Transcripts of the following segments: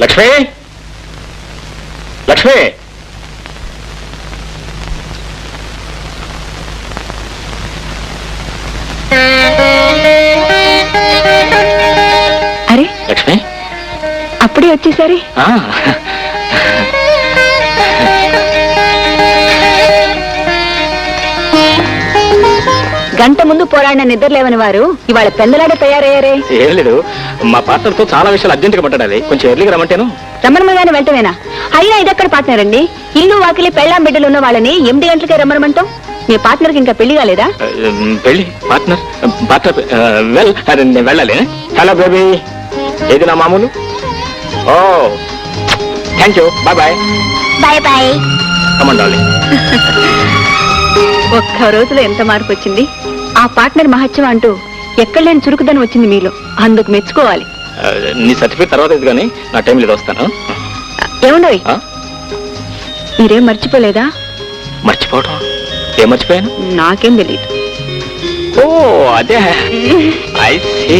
లక్ష్మి? లక్ష్మి? అరే లక్ష్మి? అప్పుడే వచ్చేసరి? గంట ముందు పోరాడిన నిద్రలేవని వారు ఇవాళ పెందలాడే తయారయ్యారే. ఏం లేదు మా పార్ట్నర్తో చాలా విషయాలు అర్జెంట్గా పట్టాలి కొంచెం ఎర్లీగా రమ్మంటేను? రమ్మనమగానే వెంటనేనా? అయినా ఇదెక్కడ పార్ట్నర్ అండి? ఇల్లు వాకిలి పెళ్ళాం బిడ్డలు ఉన్న వాళ్ళని ఎనిమిది గంటలకే రమ్మనమంటాం? మీ పార్ట్నర్కి ఇంకా పెళ్ళి కాలేదా? ఆ, పెళ్ళి పార్ట్నర్ పార్ట్నర్ వెల్ అదే నేను వెళ్ళాలి హలో బేబీ ఏది నా మామూలు? ఓ thank you bye bye bye bye కమండాలి ఒక్క రోజులో ఎంత మార్పు వచ్చింది? ఆ పార్ట్నర్ మహత్యం అంటూ ఎక్కడ లేని చురుకుదనం వచ్చింది మీలో. అందుకు మెచ్చుకోవాలి. నీ సర్టిఫికేట్ తర్వాత ఇది కానీ నా టైం లేదు వస్తాను ఏముండవి? మీరేం మర్చిపోలేదా? మర్చిపోవటం? ఏం మర్చిపోయాను? నాకేం తెలియదు ఓ అదే. I see.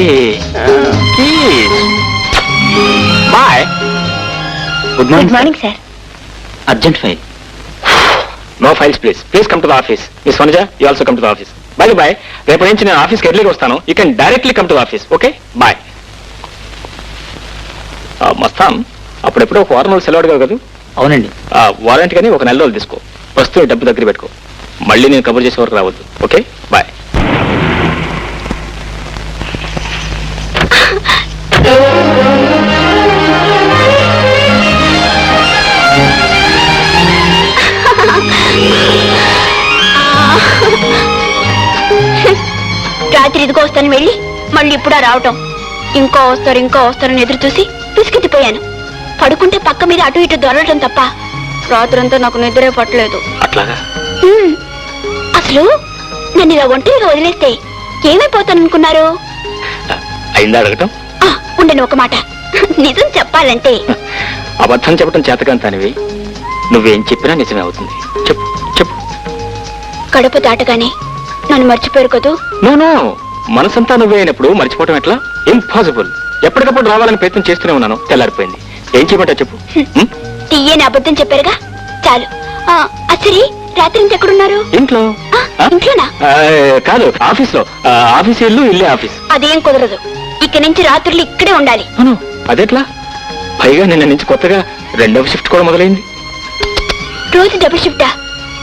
Bye. Good good morning sir. Urgent file. No files please. Please come to the office. Miss Vanaja you also come to the office. Bye bye రేపటి నుంచి నేను ఆఫీస్కి ఎర్లీగా వస్తాను. You can directly come to office okay bye Mastan అప్పుడెప్పుడు ఒక వారం రోజులు సెలవు అడగావు కదా? అవునండి. వారంటీ కానీ ఒక నెల రోజులు తీసుకో. వస్తువు డబ్బు దగ్గర పెట్టుకో. మళ్ళీ నేను కబుర్ చేసే వరకు రావద్దు ఓకే బాయ్ వస్తాను వెళ్ళి మళ్ళీ ఇప్పుడా రావటం. ఇంకో వస్తారు ఇంకో వస్తారని ఎదురు చూసి పిసికెత్తిపోయాను పడుకుంటే పక్క మీద అటు ఇటు దొరలటం తప్ప. రాత్రంతా నాకు నిద్రే పట్టలేదు. అట్లాగా. అసలు నన్ను ఇలా ఒంటరిగా వదిలేస్తే ఏమైపోతాననుకున్నారు? అయిందా అడగటం? ఉండండి ఒక మాట. నిజం చెప్పాలంటే. అబద్ధం చెప్పడం చేతకంతానివి నువ్వేం చెప్పినా నిజమే అవుతుంది. చెప్పు చెప్పు. కడుపు దాటగానే నన్ను మర్చిపోయారు కదూ? No no. మనసంతా నువ్వే అయినప్పుడు మర్చిపోవటం ఎట్లా? ఇంపాసిబుల్ ఎప్పటికప్పుడు రావాలని ప్రయత్నం చేస్తూనే ఉన్నాను. తెల్లారిపోయింది. ఏం చేయమంటావు చెప్పు? ఉం? తీయని అబద్ధం చెప్పారుగా? చాలు. ఆ, అసలు రాత్రి ఇంత ఎక్కడున్నారు? ఇంట్లో? ఆ? ఇంట్లోనా? ఆ, కాదు ఆఫీస్లో ఆఫీస్ ఇల్లు ఇల్లే ఆఫీస్. అదేం కుదరదు. ఇక్కడి నుంచి రాత్రులు ఇక్కడే ఉండాలి. అవును. అదెట్లా? పైగా నిన్న నుంచి కొత్తగా రెండవ షిఫ్ట్ కూడా మొదలైంది. రోజు డబుల్ షిఫ్టా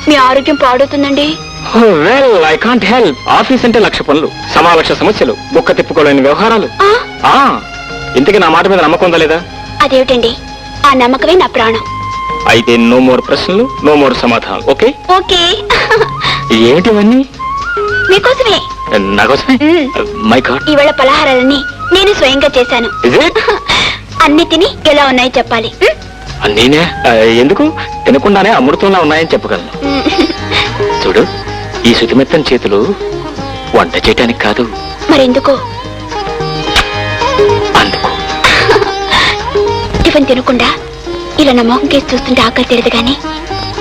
మీ ఆరోగ్యం పాడవుతుందండి. Well I can't help office అంటే లక్ష పనులు సమాలక్ష సమస్యలు బుక్క తిప్పుకోలేని వ్యవహారాలు. ఆ, ఆ ఇంతకీ నా మాట మీద నమ్మకం ఉందా లేదా? అదేమిటండి? ఆ నమ్మకమే నా ప్రాణం. అయితే నో మోర్ ప్రశ్నలు నో మోర్ సమాధానాలు ఓకే? ఓకే. ఏమిటి ఇవన్నీ మీకోసమే నాకోసమే. మై గాడ్ ఈవేళ పలహారాలన్నీ నేను స్వయంగా చేశాను. అన్ని తిని ఎలా ఉన్నాయో చెప్పాలి? నేనే? ఎందుకు? తినకుండానే అమృతంలా ఉన్నాయని చెప్పగలను. చూడు ఈ శుతిమెత్తని చేతులు వంట చేయటానికి కాదు. మరెందుకు? అందుకు. టిఫిన్ తినకుండా ఇలా నా మొహం కేసి చూస్తుంటే ఆకలి తెలియదు కానీ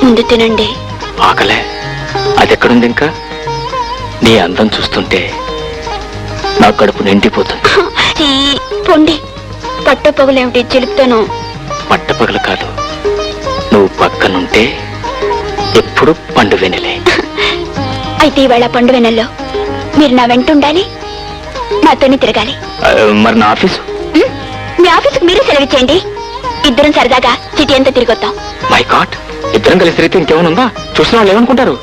ముందు తినండి. ఆకలే? అదెక్కడుంది ఇంకా? నీ అందం చూస్తుంటే నా కడుపు నిండిపోతుంది. ఈ పొండి. పట్ట పొగలేమిటి చిలుపుతాను? పట్టపగలు కాదు. నువ్వు పక్కనుంటే ఎప్పుడు పండు వెనలే అయితే ఈవేళ పండు వెనల్లో మీరు నా వెంట ఉండాలి నాతోనే తిరగాలి. మరి నా ఆఫీసు? మీ ఆఫీసుకు మీరే సెలవిచ్చేయండి ఇద్దరం సరదాగా సిటీ అంతా తిరిగొద్దాం మై గాడ్ ఇద్దరం కలిసి తిరిగితే ఇంకేమైనా ఉందా? చూసిన వాళ్ళు ఏమనుకుంటారు.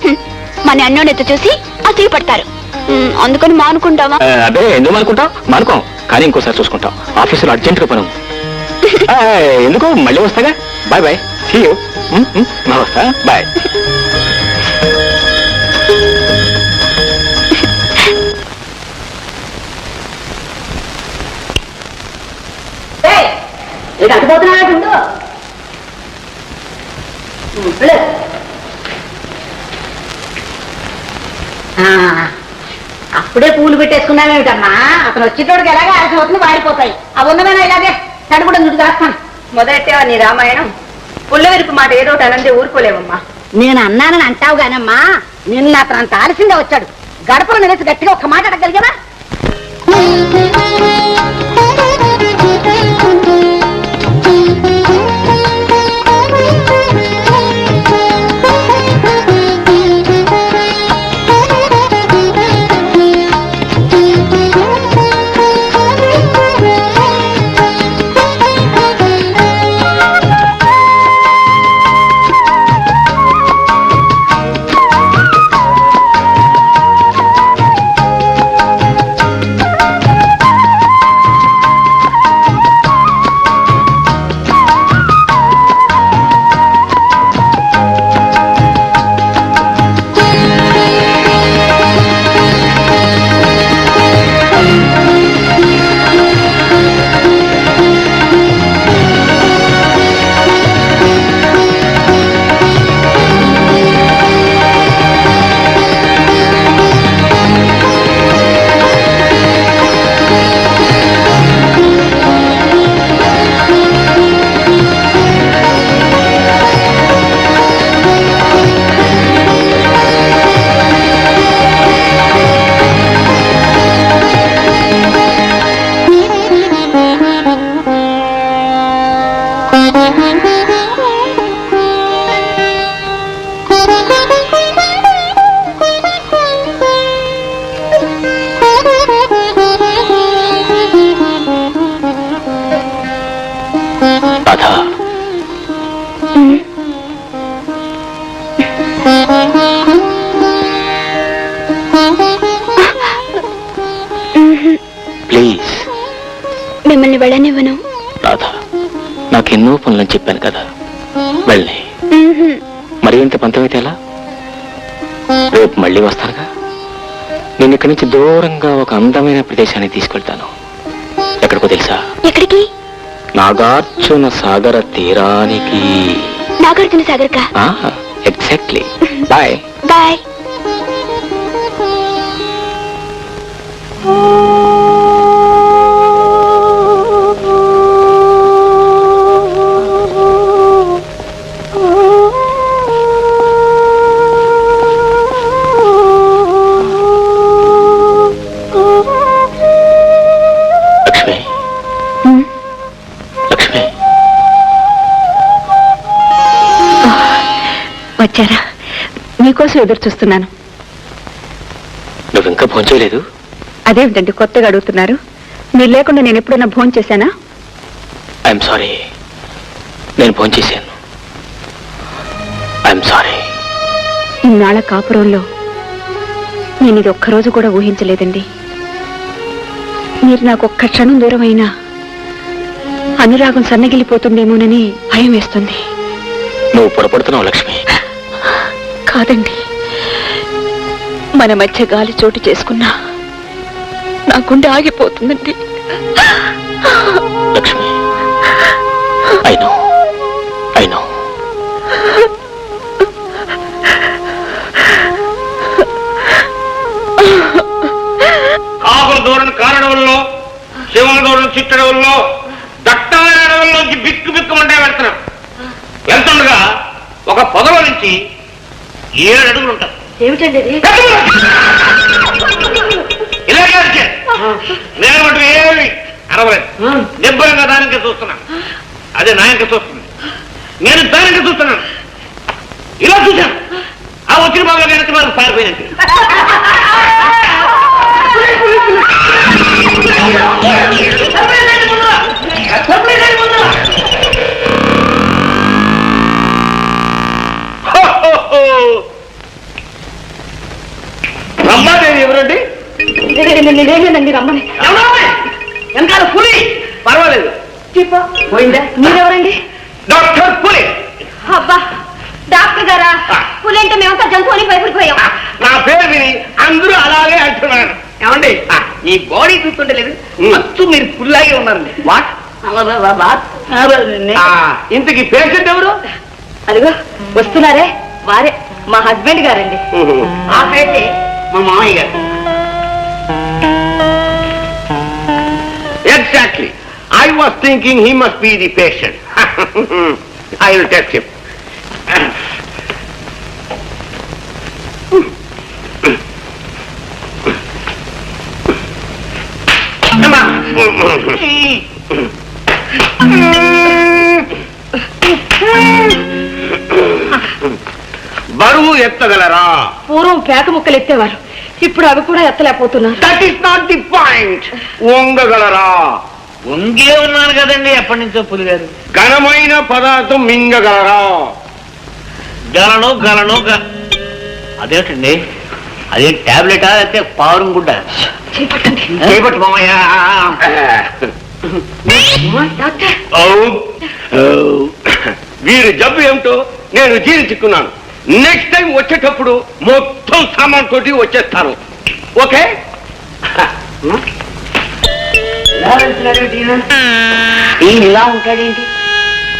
మన అన్నోనెత్త చూసి అసూయ పడతారు. ఉమ్, అందుకని మానుకుంటావా అదే ఎందుకు అనుకుంటాం? మానుకోం కానీ ఇంకోసారి చూసుకుంటాం. ఆఫీసులో అర్జెంటుగా పని ఎందుకు? మళ్ళీ వస్తాగా? Bye bye see you bye ఆ, అప్పుడే పూలు పెట్టేసుకున్నావేమిటమ్మా? అతను వచ్చేటోడికి ఎలాగే అరసవుతుంది వాడిపోతాయి ఆ ఉన్నమైనా ఇలాగే? తడుపుడు చుట్టూ దాస్తాను. మొదలెట్టేవా నీ రామాయణం? పుల్లవెరుపు మాట ఏదో ఒకటి అనంటే ఊరుకోలేవమ్మా. నేను అన్నానని అంటావు గానమ్మా నిన్న అతను అంత ఆలస్యంగా వచ్చాడు. గడపలో నిలిచి గట్టిగా ఒక్క మాట అడగలిగావా రాధా నాకెన్నో పనులని చెప్పాను కదా. వెళ్ళి. మరి ఇంత పంతమైతే ఎలా రేపు మళ్ళీ వస్తానుగా? నేను ఇక్కడి నుంచి దూరంగా ఒక అందమైన ప్రదేశానికి తీసుకెళ్తాను. ఎక్కడికో తెలుసా? ఎక్కడికి? నాగార్జున సాగర తీరానికి. నాగార్జున సాగర్ కా ఎగ్జాక్ట్లీ. బాయ్. బాయ్. మీకోసం ఎదురు చూస్తున్నాను నువ్వు ఇంకా ఫోన్ చేయలేదు? అదేమిటండి కొత్తగా అడుగుతున్నారు? మీరు లేకుండా నేను ఎప్పుడైనా భోజనం చేశానా? ఐఎమ్ సారీ నేను ఫోన్ చేశాను. ఐఎమ్ సారీ ఇన్నాళ్ళ కాపురంలో నేను ఇది ఒక్కరోజు కూడా ఊహించలేదండి. మీరు నాకు ఒక్క క్షణం దూరం అయినా అనురాగం సన్నగిలిపోతుందేమోనని భయం వేస్తుంది. నువ్వు పొరపడుతున్నావు లక్ష్మి. కాదండి. మన మధ్య గాలి చోటు చేసుకున్నా. నా గుండె ఆగిపోతుందండి. Lakshmi I know I know కాకుల దూరని కారడవుల్లో శివుల దూరని చిట్టడవుల్లో దట్టమైన అడవుల్లోంచి బిక్కు బిక్కుమంటే వెళ్తున్నాం వెళ్తుండగా ఒక పొదవ నుంచి ఏడు అడుగులు ఉంటాయి. ఏమిటండి ఇది? ఇలాగే వచ్చే నేను మటు ఏమి? అరవలేదు. నిబ్బరంగా దానికి చూస్తున్నాను. అదే నాయనకి చూస్తుంది. నేను దానికి చూస్తున్నాను. ఇలా చూశాను. ఆ వచ్చిన బాగా వెనక్కి మనకు పారిపోయినట్టు. నేనేనండి రమ్మని ఎవరమ్మాయి? వెనకాల పులి పర్వాలేదు పోయిందా మీరెవరండి డాక్టర్ పులి అబ్బా డాక్టర్ గారా పులంటే మేమంతా జంతువుని భయపడిపోయాం నా పేరు విని అందరూ అలాగే అంటున్నారు ఏమండి ఈ బాడీ చూస్తుంటే లేదు మస్తు మీరు పుల్లాగే ఉన్నారండి వాట్ ఇంతకి పేషెంట్ ఎవరు అదిగో వస్తున్నారే వారే మా హస్బెండ్ గారండి ఆ పేషెంట్ మా మామయ్య గారు exactly I was thinking he must be the patient I will test him బరువు ఎత్తగలరా? పూర్వం పేక ముక్కలు ఎత్తేవారు. ఇప్పుడు అవి కూడా ఎత్తలేకపోతున్నారు. That is not the point వంగగలరా? వంగే ఉన్నాను కదండి ఎప్పటి నుంచో పులిగారు. ఘనమైన పదార్థం మింగగలరా? గలను గలను గ- అదేంటండి అదే టాబ్లెటా లేకపోతే పావురం గుడ్డ? చేపట్టు మామయ్య. డాక్టర్. ఔ. ఔ. వీరి జబ్బు ఏమిటో నేను జీర్ణించుకున్నాను. నెక్స్ట్ టైం వచ్చేటప్పుడు మొత్తం సామాన్ తోటి వచ్చేస్తాను ఓకే? ఇలా ఉంటాడేంటి?